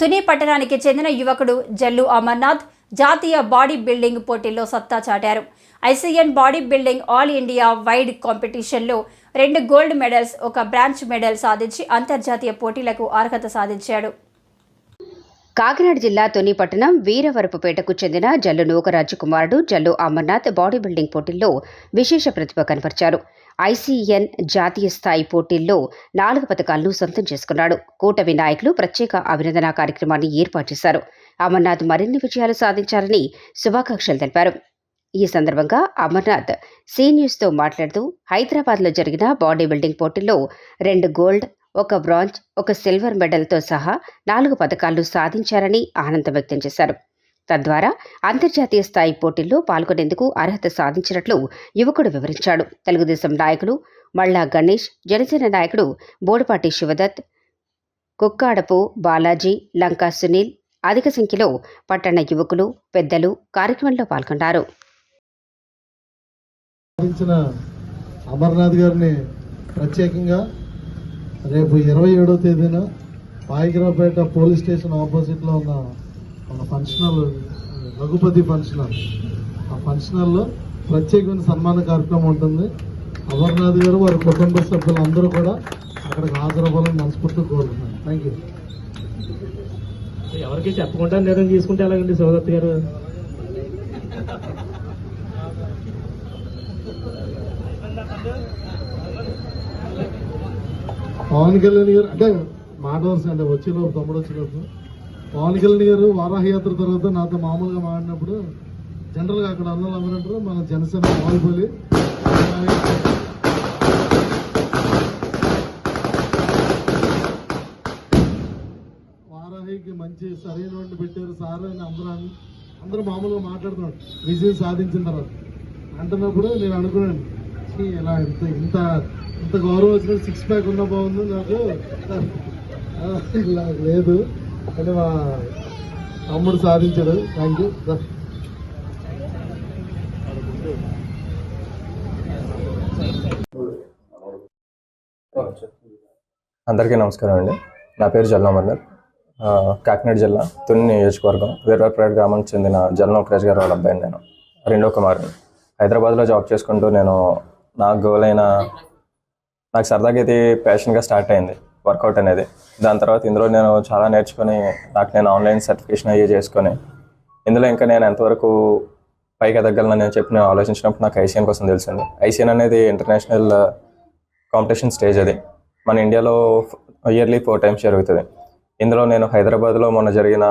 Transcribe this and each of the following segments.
తుని పట్టణానికి చెందిన యువకుడు జల్లు అమర్నాథ్ జాతీయ బాడీ బిల్డింగ్ పోటీల్లో సత్తా చాటారు. ICN body building all India wide కాంపిటీషన్లో రెండు గోల్డ్ మెడల్స్ ఒక బ్రాంచ్ మెడల్ సాధించి అంతర్జాతీయ పోటీలకు అర్హత సాధించాడు. కాకినాడ జిల్లా తుని పట్టణం వీరవరపుపేటకు చెందిన జల్లు నూకరాజు కుమారుడు జల్లు అమర్నాథ్ బాడీ బిల్డింగ్ పోటీల్లో విశేష ప్రతిభ కనపరిచారు. ఐసీఎన్ జాతీయ స్థాయి పోటీల్లో నాలుగు పథకాలను సొంతం చేసుకున్నాడు. కూటమి నాయకులు ప్రత్యేక అభినందన కార్యక్రమాన్ని ఏర్పాటు చేశారు. అమర్నాథ్ మరిన్ని విజయాలు సాధించాలని శుభాకాంక్షలు తెలిపారు. ఈ సందర్భంగా అమర్నాథ్ సీ న్యూస్తో మాట్లాడుతూ హైదరాబాద్లో జరిగిన బాడీ బిల్డింగ్ పోటీల్లో రెండు గోల్డ్ ఒక బ్రాంజ్ ఒక సిల్వర్ మెడల్తో సహా నాలుగు పథకాలు సాధించారని ఆనందం వ్యక్తం చేశారు. తద్వారా అంతర్జాతీయ స్థాయి పోటీల్లో పాల్గొనేందుకు అర్హత సాధించినట్లు యువకుడు వివరించాడు. తెలుగుదేశం నాయకులు మళ్ళా గణేష్ జనసేన నాయకుడు బోడపాటి శివదత్ కుక్కాడపు బాలాజీ లంకా సునీల్ అధిక సంఖ్యలో పట్టణ యువకులు పెద్దలు కార్యక్రమంలో పాల్గొన్నారు. అమర్నాథ్ గారిని ప్రత్యేకంగా రేపు ఇరవై ఏడవ తేదీన పాయిగ్రాపేట పోలీస్ స్టేషన్ ఆపోజిట్లో ఉన్న ఒక function hall Raghupathi function hall ఆ ఫంక్షన్ హాల్లో ప్రత్యేకమైన సన్మాన కార్యక్రమం ఉంటుంది. అమర్నాథ్ గారు వారి కుటుంబ సభ్యులందరూ కూడా అక్కడికి హాజరవ్వాలని మనస్ఫూర్తిగా కోరుతున్నాను థ్యాంక్ యూ ఎవరికి చెప్పకుండా నిర్ణయం తీసుకుంటే ఎలాగండి శివదత్ గారు? పవన్ కళ్యాణ్ గారు అంటే మాట వరుస అంటే వచ్చేలోపు తమ్ముడు వచ్చేలోపు పవన్ కళ్యాణ్ గారు వారాహయాత్ర తర్వాత నాతో మామూలుగా మాడినప్పుడు జనరల్గా అక్కడ అందరూ అందరంటారు మన జనసేన బాహుబలి వారాహికి మంచి సరైనటువంటి పెట్టారు సార్ అని అందరూ అందరూ మామూలుగా మాట్లాడుతున్నాడు విజయం సాధించిన తర్వాత. అంటున్నప్పుడు నేను అనుకున్నాను ఇలా ఇంత ఇంత ఇంత గౌరవం వచ్చిన సిక్స్ ప్యాక్ ఉన్న బాగుంది నాకు. ఇలా లేదు. అని మా తమ్ముడు సాధించాడు. థ్యాంక్ యూ అందరికీ నమస్కారం అండి. నా పేరు జల్నామర్నర్ కాకినాడ జిల్లా తుని నియోజకవర్గం వీరవరపేట గ్రామానికి చెందిన జల్నోకరాజ్ గారు వాళ్ళ అబ్బాయి నేను. రెండో కుమారుడు హైదరాబాద్లో జాబ్ చేసుకుంటూ నేను నా గోల్ అయిన నాకు సరదాగా ఇది ప్యాషన్గా స్టార్ట్ అయింది. వర్కౌట్ అనేది. దాని తర్వాత ఇందులో నేను చాలా నేర్చుకొని నాకు నేను ఆన్లైన్ సర్టిఫికేషన్ అయ్యి చేసుకొని ఇందులో ఇంకా నేను ఎంతవరకు పైకి ఎదగలను నేను చెప్పి నేను ఆలోచించినప్పుడు నాకు ఐసీఎన్ కోసం తెలిసింది. ఐసీఎన్ అనేది ఇంటర్నేషనల్ కాంపిటీషన్ స్టేజ్ అది. మన ఇండియాలో ఇయర్లీ ఫోర్ టైమ్స్ జరుగుతుంది. ఇందులో నేను హైదరాబాద్లో మొన్న జరిగిన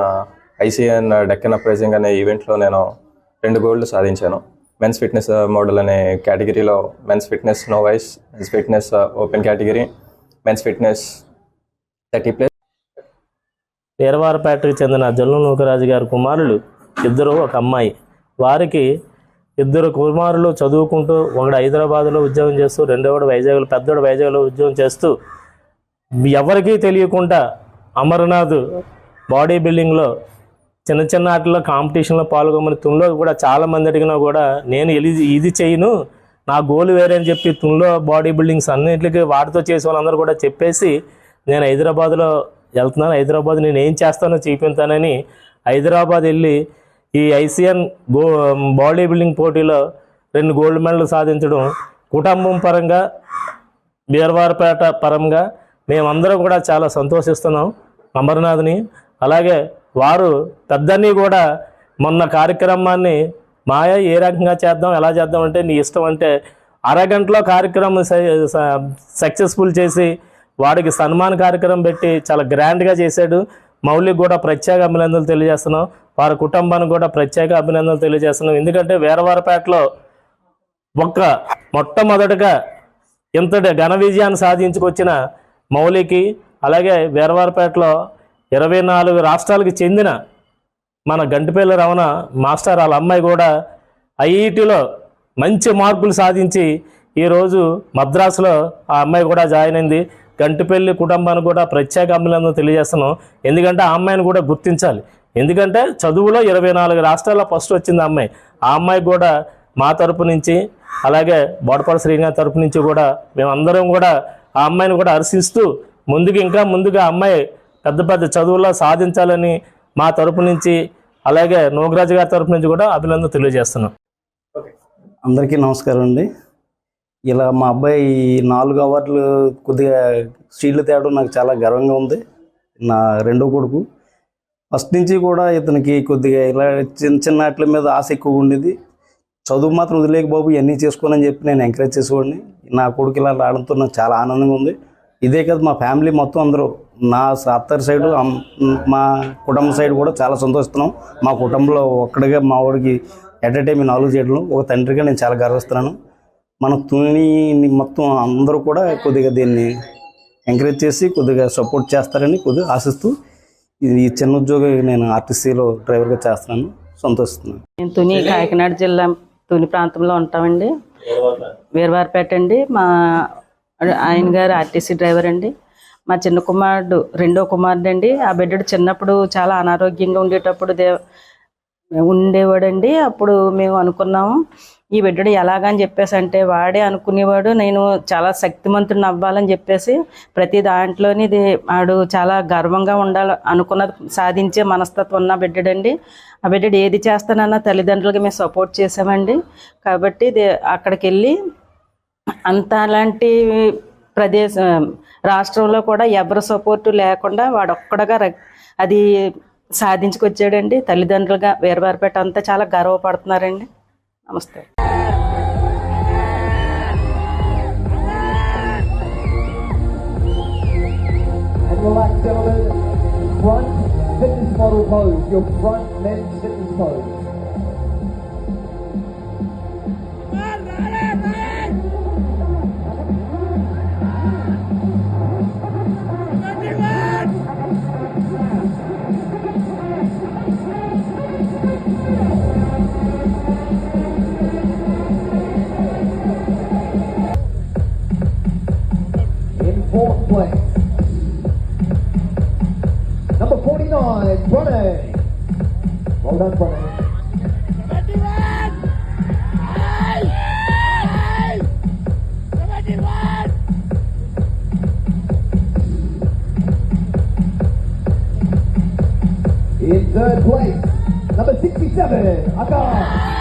ఐసీఎన్ డెక్కన్ అప్రైజింగ్ అనే ఈవెంట్లో నేను రెండు గోల్డ్ సాధించాను. మెన్స్ ఫిట్నెస్ మోడల్ అనే కేటగిరీలో men's fitness novice men's fitness open category men's fitness thirty plus. వీరవారపేటకు చెందిన జల్లు నూకరాజు గారి కుమారులు ఇద్దరు ఒక అమ్మాయి. వారికి ఇద్దరు కుమారులు చదువుకుంటూ ఒకడు హైదరాబాద్లో ఉద్యోగం చేస్తూ రెండోవాడు వైజాగ్లో పెద్దోడు వైజాగ్లో ఉద్యోగం చేస్తూ ఎవరికీ తెలియకుండా అమర్నాథ్ బాడీ బిల్డింగ్లో చిన్న చిన్న వాటిలో కాంపిటీషన్లో పాల్గొమని తునిలో కూడా చాలా మంది అడిగినా కూడా నేను ఇది ఇది చేయను నా గోల్ వేరే అని చెప్పి తునిలో బాడీ బిల్డింగ్స్ అన్నింటికి వాటితో చేసే వాళ్ళందరూ కూడా చెప్పేసి నేను హైదరాబాద్లో వెళ్తున్నాను. హైదరాబాద్ నేను ఏం చేస్తానో చూపించానని హైదరాబాద్ వెళ్ళి ఈ ఐసిఎన్ గో బాడీ బిల్డింగ్ పోటీలో రెండు గోల్డ్ మెడల్ సాధించడం కుటుంబం పరంగా బీర్వారపేట పరంగా మేమందరం కూడా చాలా సంతోషిస్తున్నాం అమర్నాథ్ని. అలాగే వారు పెద్దని కూడా మొన్న కార్యక్రమాన్ని మాయ ఏ రకంగా చేద్దాం ఎలా చేద్దాం అంటే నీ ఇష్టం అంటే అరగంటలో కార్యక్రమం సక్సెస్ఫుల్ చేసి వాడికి సన్మాన కార్యక్రమం పెట్టి చాలా గ్రాండ్గా చేశాడు. మౌలికి కూడా ప్రత్యేక అభినందనలు తెలియజేస్తున్నాం. వారి కుటుంబానికి కూడా ప్రత్యేక అభినందనలు తెలియజేస్తున్నాం. ఎందుకంటే వేరవారపేటలో ఒక్క మొట్టమొదటగా ఇంతటి ఘన విజయాన్ని సాధించుకొచ్చిన మౌలికి అలాగే వేరవారపేటలో ఇరవై నాలుగు రాష్ట్రాలకు చెందిన మన గంటిపల్లి రమణ మాస్టర్ వాళ్ళ అమ్మాయి కూడా ఐఐటిలో మంచి మార్కులు సాధించి ఈరోజు మద్రాసులో ఆ అమ్మాయి కూడా జాయిన్ అయింది. గంటిపల్లి కుటుంబానికి కూడా ప్రత్యేక అభినందనలు తెలియజేస్తున్నాం. ఎందుకంటే ఆ అమ్మాయిని కూడా గుర్తించాలి. ఎందుకంటే చదువులో ఇరవై నాలుగు రాష్ట్రాల్లో ఫస్ట్ వచ్చింది అమ్మాయి. ఆ అమ్మాయి కూడా మా తరపు నుంచి అలాగే బోడపాడు శ్రీనివాస్ తరపు నుంచి కూడా మేమందరం కూడా ఆ అమ్మాయిని కూడా హర్షిస్తూ ముందుకు ఇంకా ముందుగా ఆ అమ్మాయి పెద్ద పెద్ద చదువుల్లో సాధించాలని మా తరపు నుంచి అలాగే నోగరాజు గారి తరపు నుంచి కూడా అభినందన తెలియజేస్తున్నాం. అందరికీ నమస్కారం అండి. ఇలా మా అబ్బాయి నాలుగు అవార్డులు కొద్దిగా స్టీల్ తేవడం నాకు చాలా గర్వంగా ఉంది. నా రెండో కొడుకు. ఫస్ట్ నుంచి కూడా ఇతనికి కొద్దిగా ఇలా చిన్న చిన్న వాటి మీద ఆశ ఎక్కువ ఉండేది. చదువు మాత్రం వదిలేక బాబు ఇవన్నీ చేసుకోనని చెప్పి నేను ఎంకరేజ్ చేసేవాడిని. నా కొడుకు ఇలా రావడంతో నాకు చాలా ఆనందంగా ఉంది. ఇదే కాదు మా ఫ్యామిలీ మొత్తం అందరూ. నా అత్తర్ సైడు మా కుటుంబ సైడ్ కూడా చాలా సంతోషిస్తున్నాం. మా కుటుంబంలో ఒక్కడిగా మా వాడికి ఎట్ ఎ టైం నాలుగు చేయడం ఒక తండ్రిగా నేను చాలా గర్విస్తున్నాను. మన తుని మొత్తం అందరూ కూడా కొద్దిగా దీన్ని ఎంకరేజ్ చేసి కొద్దిగా సపోర్ట్ చేస్తారని కొద్దిగా ఆశిస్తూ ఈ చిన్న ఉద్యోగం నేను ఆర్టీసీలో డ్రైవర్గా చేస్తున్నాను. సంతోషిస్తున్నాను. నేను తుని కాకినాడ జిల్లా తుని ప్రాంతంలో ఉంటామండి. వీరవారిపేట అండి. మా ఆయన గారు ఆర్టీసీ డ్రైవర్ అండి. మా చిన్న కుమారుడు రెండో కుమారుడు అండి ఆ బిడ్డడు చిన్నప్పుడు చాలా అనారోగ్యంగా ఉండేటప్పుడు దేవ ఉండేవాడండి. అప్పుడు మేము అనుకున్నాము ఈ బిడ్డడు ఎలాగని చెప్పేసి అంటే వాడే అనుకునేవాడు. నేను చాలా శక్తిమంతుడిని అవ్వాలని చెప్పేసి ప్రతి దాంట్లోని ఇది వాడు చాలా గర్వంగా ఉండాలి అనుకున్నది సాధించే మనస్తత్వం ఉన్న బిడ్డడండి. ఆ బిడ్డడు ఏది చేస్తానన్నా తల్లిదండ్రులకి మేము సపోర్ట్ చేసామండి. కాబట్టి ఇది అక్కడికి వెళ్ళి అంత అలాంటి ప్రదేశం రాష్ట్రంలో కూడా ఎవరి సపోర్టు లేకుండా వాడొక్కడగా అది సాధించుకొచ్చాడండి. తల్లిదండ్రులుగా వేరువారు పెట్ట అంతా చాలా గర్వపడుతున్నారండి. నమస్తే. Fourth place. Number 49, Bronny. Well done, Bronny. In third place, number 67, Akash.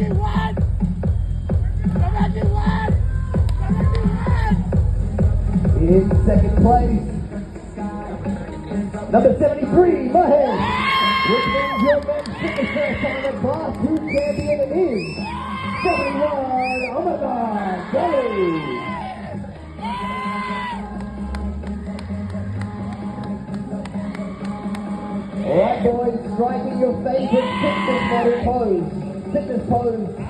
In second place, number 73, Mahesh. Which means your men's fitness first time at Class 2 champion is 71, Amarnath Delhi. Alright boys, striking your favorite fitness model pose. Take this pose.